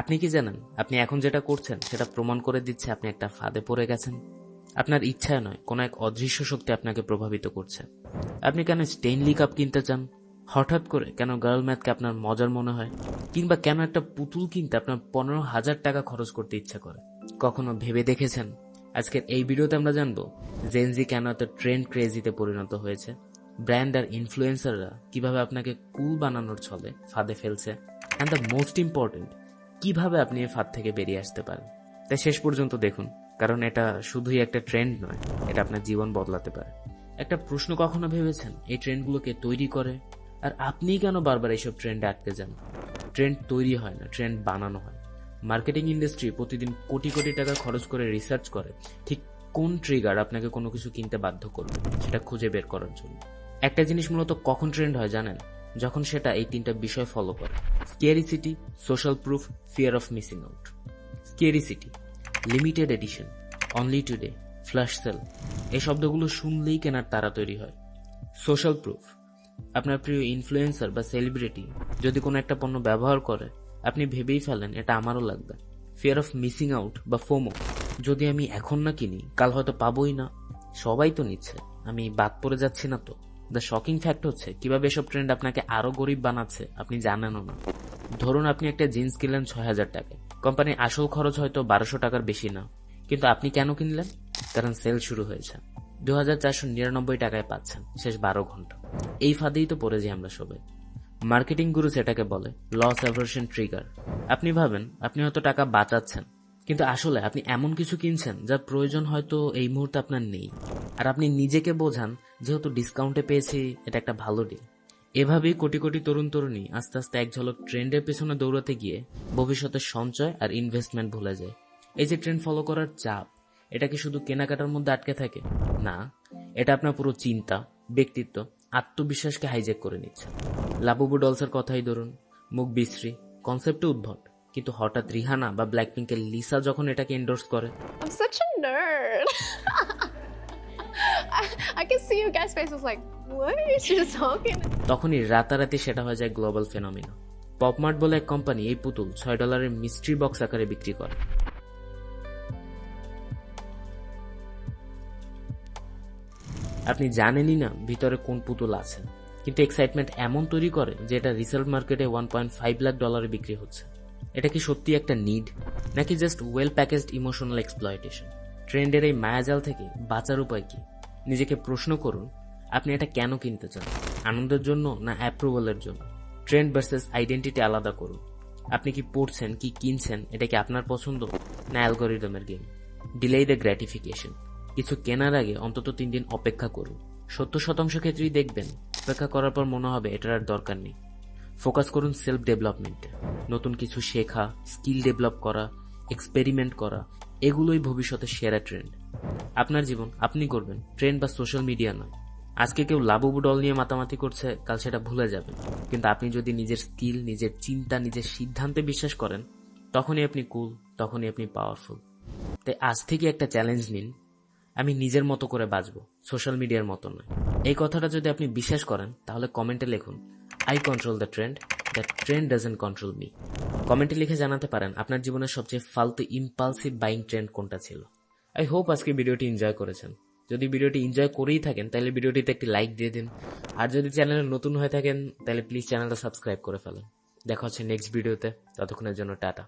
আপনি কি জানেন, আপনি এখন যেটা করছেন, সেটা প্রমাণ করে দিচ্ছে আপনি একটা ফাঁদে পড়ে গেছেন? আপনার ইচ্ছায় নয়, কোনো এক অদৃশ্য শক্তি আপনাকে প্রভাবিত করছে। আপনি কেন স্টেইনলি কাপ কিনতে চান? হঠাৎ করে কেন গার্ল ম্যাথকে আপনার মজার মনে হয়? কিংবা কেন একটা পুতুল কিনতে আপনার পনেরো হাজার টাকা খরচ করতে ইচ্ছা করে? কখনো ভেবে দেখেছেন? আজকের এই ভিডিওতে আমরা জানব জেনজি কেন এত ট্রেন্ড ক্রেজিতে পরিণত হয়েছে? ব্র্যান্ড আর ইনফ্লুয়েন্সাররা কীভাবে আপনাকে কুল বানানোর ছলে ফাঁদে ফেলছে? অ্যান্ড দ্য মোস্ট ইম্পর্টেন্ট কীভাবে আপনি এই ফাঁদ থেকে বেরিয়ে আসতে পারেন? তাই শেষ পর্যন্ত দেখুন, কারণ এটা শুধুই একটা ট্রেন্ড নয়, এটা আপনার জীবন বদলাতে পারে। একটা প্রশ্ন কখনো ভেবেছেন, এই ট্রেন্ডগুলোকে তৈরি করে? আর আপনিই কেন বারবার এইসব ট্রেন্ডে আটকে যান? ট্রেন্ড তৈরি হয় না ট্রেন্ড বানানো হয়। মার্কেটিং ইন্ডাস্ট্রি প্রতিদিন কোটি কোটি টাকা খরচ করে রিসার্চ করে, ঠিক কোন ট্রিগার আপনাকে কোনো কিছু কিনতে বাধ্য করবে, সেটা খুঁজে বের করার জন্য। একটা জিনিস মূলত কখন ট্রেন্ড হয় জানেন? যখন সেটা এই তিনটা বিষয় ফলো করে। Scarcity social proof fear of missing out scarcity limited edition only today flash sale এই শব্দগুলো শুনলেই কেনার তারা তৈরি হয়। সোশ্যাল প্রুফ আপনার প্রিয় ইনফ্লুয়েন্সার বা সেলিব্রিটি যদি কোনো একটা পণ্য ব্যবহার করে, আপনি ভেবেই ফেলেন এটা আমারও লাগবে। ফিয়ার অফ মিসিং আউট বা ফোমো যদি আমি এখন না কিনি, কাল হয়তো পাবোই না। সবাই তো নিচ্ছে, আমি বাদ পড়ে যাচ্ছি না তো। দ্য শকিং ফ্যাক্ট হচ্ছে, কীভাবে এসব ট্রেন্ড আপনাকে আরও গরিব বানাচ্ছে, আপনি জানেনও না। ধরুন আপনি একটা জিন্স কিনলেন ছয় হাজার টাকায় কোম্পানির আসল খরচ হয়তো বারোশো টাকার বেশি না। কিন্তু আপনি কেন কিনলেন? কারণ সেল শুরু হয়েছে। দু হাজার চারশো নিরানব্বই টাকায় পাচ্ছেন, শেষ বারো ঘণ্টা। এই ফাঁদেই তো পড়ে যাই আমরা সবাই। মার্কেটিং গুরু সেটাকে বলে লস অ্যাভার্সন ট্রিগার আপনি ভাবেন, আপনি হয়তো টাকা বাঁচাচ্ছেন, কিন্তু আসলে আপনি এমন কিছু কিনছেন যার প্রয়োজন হয়তো এই মুহূর্তে আপনার নেই। আর আপনি নিজেকে বোঝান যেহেতু ডিসকাউন্টে পেয়েছি, এটা একটা ভালো ডিল এভাবেই কোটি কোটি তরুণ তরুণী আস্তে আস্তে এক ঝলক ট্রেন্ডের পেছনে দৌড়াতে গিয়ে ভবিষ্যতের সঞ্চয় আর ইনভেস্টমেন্ট ভুলে যায়। এই যে ট্রেন্ড ফলো করার চাপ, এটা কি শুধু কেনাকাটার মধ্যে আটকে থাকে? না, এটা আপনার পুরো চিন্তা, ব্যক্তিত্ব, আত্মবিশ্বাসকে হাইজ্যাক করে নিচ্ছে। লাবুবু ডলসের কথাই ধরুন, মুখ বিশ্রী কনসেপ্টে উদ্ভট, কিন্তু হঠাৎ রিহানা বা ব্ল্যাক পিঙ্কের লিসা যখন এটাকে এন্ডোর্স করে তখনই রাতারাতি সেটা হয়ে যায় গ্লোবাল ফেনোমিনা। পপমার্ট বলে এক কোম্পানি এই পুতুল ছয় ডলারের মিস্ট্রি বক্স আকারে বিক্রি করে। আপনি জানেনই না ভিতরে কোন পুতুল আছে। কিন্তু এক্সাইটমেন্ট এমন তৈরি করে যে এটা রিসেল মার্কেটে ওয়ান পয়েন্ট ফাইভ লাখ ডলারে বিক্রি হচ্ছে। এটা কি সত্যি একটা নিড নাকি just well packaged emotional exploitation ট্রেন্ডের এই মায়াজাল থেকে বাঁচার উপায় কি? নিজেকে প্রশ্ন করুন, আপনি এটা কেন কিনতে চান? আনন্দের জন্য না অ্যাপ্রুভালের জন্য? ট্রেন্ড ভার্সেস আইডেন্টিটি আলাদা করুন। আপনি কি পড়ছেন, কি কিনছেন, এটা কি আপনার পছন্দ? না অ্যালগোরিদমের গেম ডিলে দ্য গ্র্যাটিফিকেশন কিছু কেনার আগে অন্তত তিন দিন অপেক্ষা করুন। সত্তর শতাংশ ক্ষেত্রেই দেখবেন, অপেক্ষা করার পর মনে হবে এটার আর দরকার নেই। ফোকাস করুন সেলফ ডেভেলপমেন্টে নতুন কিছু শেখা স্কিল ডেভেলপ করা এক্সপেরিমেন্ট করা, এগুলোই ভবিষ্যতের সেরা ট্রেন্ড আপনার জীবন আপনি করবেন। ট্রেন্ড বা সোশ্যাল মিডিয়া নয়। আজকে কেউ লাবুবু ডল নিয়ে মাতামাতি করছে, কাল সেটা ভুলে যাবে কিন্তু আপনি যদি নিজের স্কিল, নিজের চিন্তা, নিজের সিদ্ধান্তে বিশ্বাস করেন, তখনই আপনি কুল, তখনই আপনি পাওয়ারফুল তাই আজ থেকে একটা চ্যালেঞ্জ নিন। আমি নিজের মতো করে বাঁচবো সোশ্যাল মিডিয়ার মতো নয়। এই কথাটা যদি আপনি বিশ্বাস করেন, তাহলে কমেন্টে লিখুন I control the trend the trend doesn't control me কমেন্টে লিখে জানাতে পারেন, আপনার জীবনের সবচেয়ে ফালতু ইম্পালসিভ বাইং ট্রেন্ড কোনটা ছিল? আই হোপ আজকে ভিডিওটি এনজয় করেছেন। যদি ভিডিওটি এনজয় করেই থাকেন, তাহলে ভিডিওটিতে একটি লাইক দিয়ে দিন। আর যদি চ্যানেলে নতুন হয়ে থাকেন, তাহলে প্লিজ চ্যানেলটা সাবস্ক্রাইব করে ফেলেন। দেখা হচ্ছে নেক্সট ভিডিওতে ততক্ষণের জন্য টাটা।